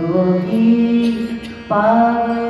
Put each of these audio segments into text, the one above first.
যুবতী পাগল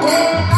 Hey,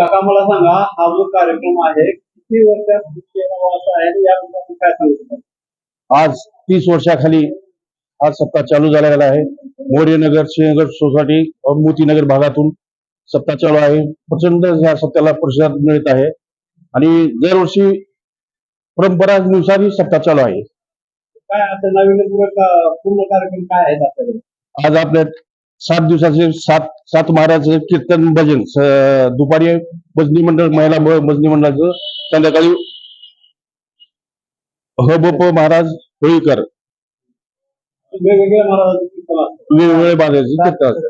काका मला सांगा हा जो कार्यक्रम आहे किती वर्षात केला आहे आणि याबद्दल काय सांगू शकाल आज तीस वर्षाखाली आज सत्ता चालू झालेला आहे. मोरेनगर सिंहगड सोसायटी मोतीनगर भागातून सत्ता चालू आहे. प्रचंड ह्या सत्याला प्रतिसाद मिळत आहे. आणि दरवर्षी परंपरानुसार ही सत्ता चालू आहे. काय असं नवीन पूर्ण पूर्ण कार्यक्रम काय आहेत आपल्याकडे? आज आपल्या सात दिवसाचे सात सात महाराज कीर्तन भजन दुपारी भजनी मंडळ महिला भजनी मंडळाचं संध्याकाळी ह ब प महाराज होळीकर. वेगवेगळ्या महाराजांचे कीर्तन असतात. वेगवेगळे बाजाराचे कीर्तन?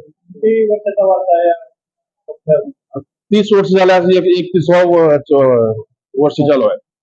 तीस वर्ष झाल्या एकतीसवा वर्ष चालू आहे.